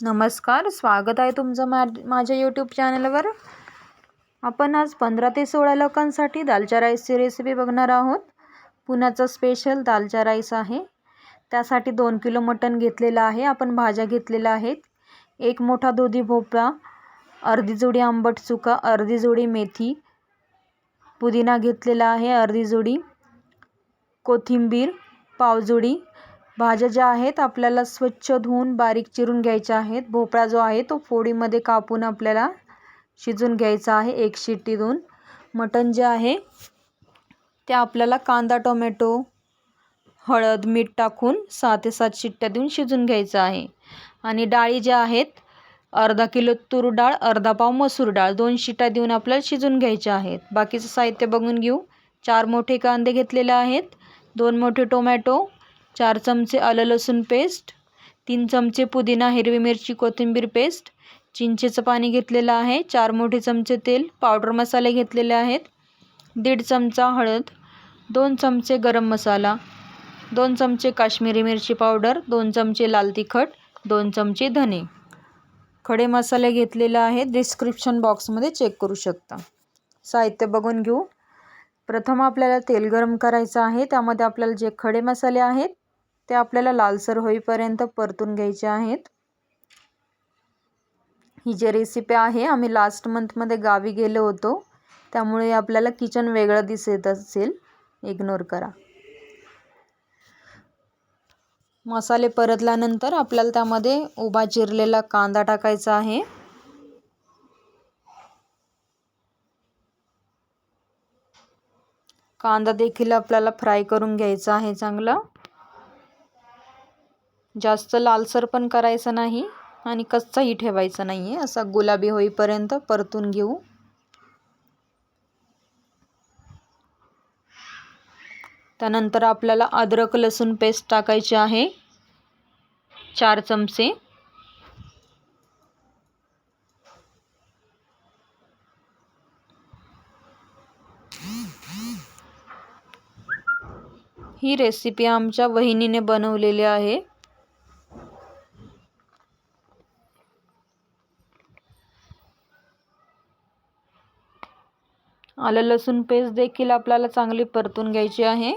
नमस्कार स्वागत आहे तुमचं मा माझ्या यूट्यूब चॅनलवर आपण आज पंधरा ते सोळा लोकांसाठी दालच्या राईसची रेसिपी बघणार आहोत. पुण्याचं स्पेशल दालच्या राईस आहे. त्यासाठी दोन किलो मटण घेतलेलं आहे. आपण भाज्या घेतलेल्या आहेत. एक मोठा दुधी भोपळा अर्धी जोडी आंबट चुका अर्धी जोडी मेथी. पुदिना घेतलेला आहे अर्धी जोडी. कोथिंबीर पावजोडी. भाज्या ज्या आहेत आपल्याला स्वच्छ धुवून बारीक चिरून घ्यायच्या आहेत. भोपळा जो आहे तो फोडीमध्ये कापून आपल्याला शिजून घ्यायचा आहे एक शिट्टी देऊन मटण जे आहे ते आपल्याला कांदा टोमॅटो हळद मीठ टाकून सहा ते सात शिट्ट्या देऊन शिजून घ्यायचं आहे. आणि डाळी ज्या आहेत अर्धा किलो तूर डाळ अर्धा पाव मसूर डाळ दोन शिट्ट्या देऊन आपल्याला शिजून घ्यायच्या आहेत. बाकीचं साहित्य बघून घेऊ. चार मोठे कांदे घेतलेले आहेत दोन मोठे टोमॅटो चार चमचे आलं लसूण पेस्ट तीन चमचे पुदिना हिरवी मिरची कोथिंबीर पेस्ट चिंचेचं पाणी घेतलेलं आहे चार मोठे चमचे तेल पावडर मसाले घेतलेले आहेत दीड चमचा हळद दोन चमचे गरम मसाला दोन चमचे काश्मीरी मिरची पावडर दोन चमचे लाल तिखट दोन चमचे धने. खडे मसाले घेतलेले आहेत डिस्क्रिप्शन बॉक्समध्ये चेक करू शकता. साहित्य बघून घेऊ. प्रथम आपल्याला तेल गरम करायचं आहे त्यामध्ये आपल्याला जे खडे मसाले आहेत ते आपल्याला लालसर होईपर्यंत परतून घ्यायचे आहेत. ही जी रेसिपी आहे आम्ही लास्ट मंथमध्ये गावी गेलो होतो. त्यामुळे आपल्याला किचन वेगळं दिसत असेल. इग्नोर करा. मसाले परतल्यानंतर आपल्याला त्यामध्ये उभा चिरलेला कांदा टाकायचा आहे. कांदा देखील आपल्याला फ्राय करून घ्यायचा आहे चांगला. जास्त लालसर पण करायचं नाही आणि कच्चाही ठेवायचा नाही आहे असा गुलाबी होईपर्यंत परतून घेऊ. त्यानंतर आपल्याला अद्रक लसूण पेस्ट टाकायची आहे. चार चमचे. ही रेसिपी आमच्या वहिनीने बनवलेली आहे. आलं लसूण पेस्ट देखील आपल्याला चांगली परतून घ्यायची आहे.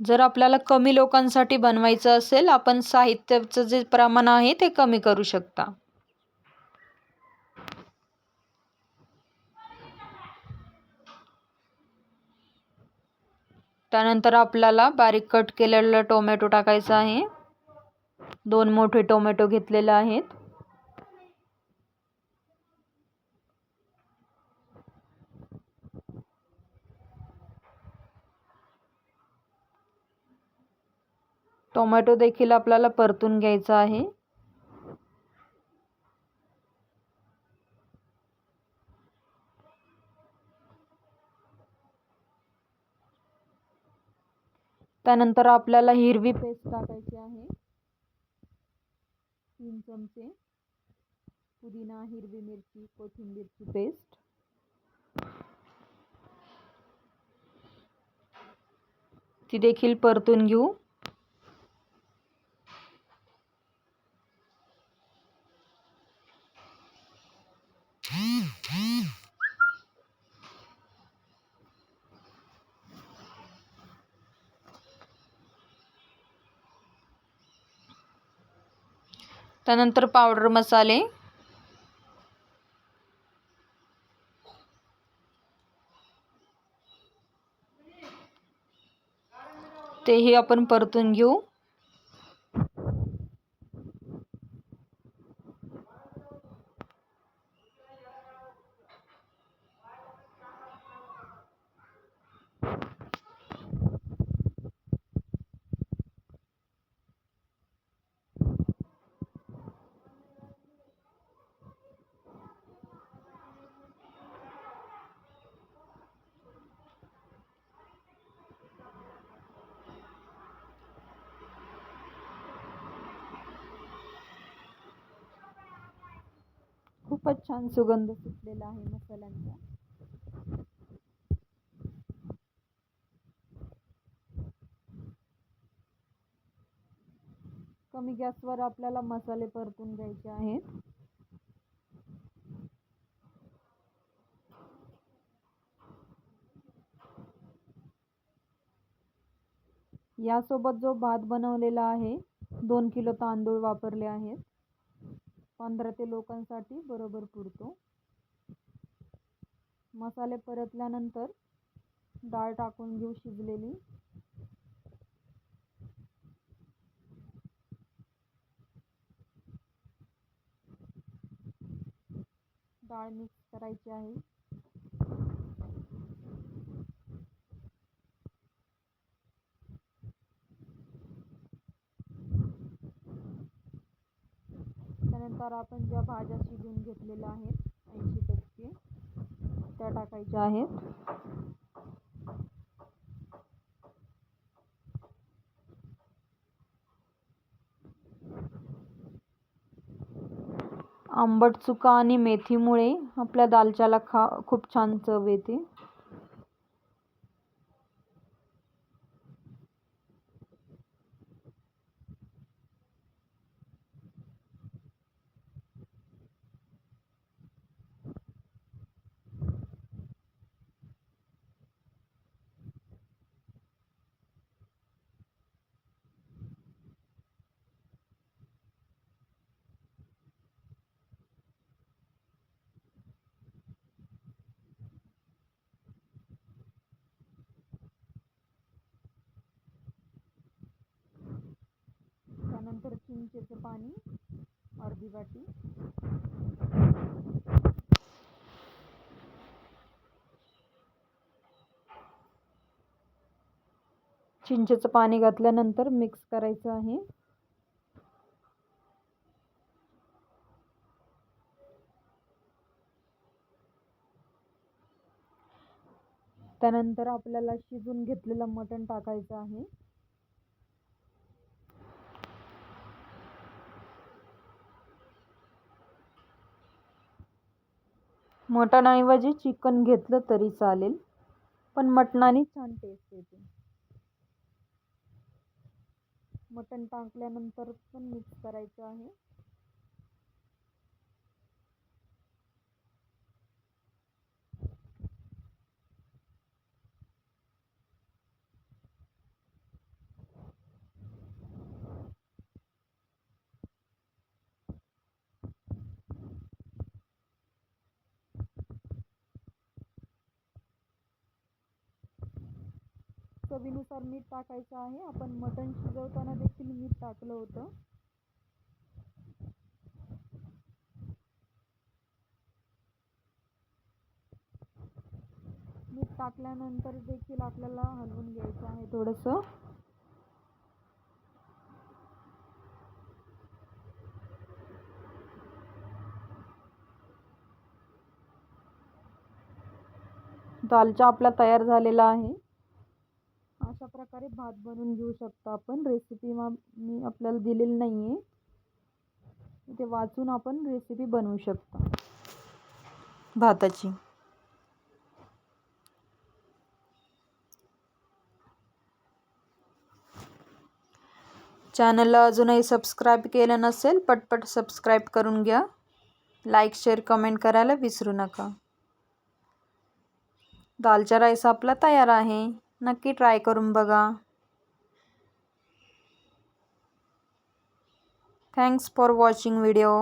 जर आपल्याला कमी लोकांसाठी बनवायचं असेल आपण साहित्याचं जे प्रमाण आहे ते कमी करू शकता. त्यानंतर आपल्याला बारीक कट केलेलं टोमॅटो टाकायचा आहे. दोन मोठे टोमॅटो घेतलेले आहेत. टोमॅटो देखील आपल्याला परतून घ्यायचा आहे. त्यानंतर आपल्याला हिरवी पेस्ट टाकायची आहे. तीन चमचे पुदिना हिरवी मिरची कोथिंबीरची पेस्ट. ती देखील परतून घेऊ. त्यानंतर पावडर मसाले. तेही आपण परतून घेऊ. खूपच छान सुगंध सुटलेला आहे मसाल्यांचा. कमी गॅसवर आपल्याला मसाले परतून घ्यायचे आहेत. यासोबत जो भात बनवलेला आहे दोन किलो तांदूळ वापरले आहेत. पंधरा ते लोकांसाठी बरोबर पुरतो. मसाले परतल्यानंतर डाळ टाकून घेऊ शिजलेली. डाळ मिक्स करायची आहे. त्यानंतर आपण ज्या भाज्या शिजून घेतलेल्या आहेत ऐंशी टक्के त्या टाकायच्या आहेत. आंबट चुका आणि मेथीमुळे आपल्या दालच्याला खा खूप छान चव येते. चमचेचं पाणी अर्धी वाटी. चिंचेचं पाणी घातल्यानंतर मिक्स करायचं आहे. त्यानंतर आपल्याला शिजून घेतलेलं मटण टाकायचं आहे. मटणाऐवजी चिकन घेतलं तरी चालेल पण मटणाने छान टेस्ट येते. मटण टाकल्यानंतर पण मिक्स करायचं आहे. चवीनुसार मीठ टाकायचं आहे. आपण मटण शिजवताना देखील मीठ टाकलं होतं. मीठ टाकल्यानंतर देखील आपल्याला हलवून घ्यायचं आहे थोडंसं. दालचा आपला तयार झालेला आहे. अशा प्रकारे भात बनवून घेऊ शकतो आपण. रेसिपी मी आपल्याला दिलेली नाही आहे इथे वाचून आपण रेसिपी बनवू शकतो. भाताची. चॅनलला अजूनही सबस्क्राईब केलं नसेल पटपट सबस्क्राईब करून घ्या. लाईक शेअर कमेंट करायला विसरू नका. दालचा राईस आपला तयार आहे. नक्की ट्राय करून बघा. Thanks for watching video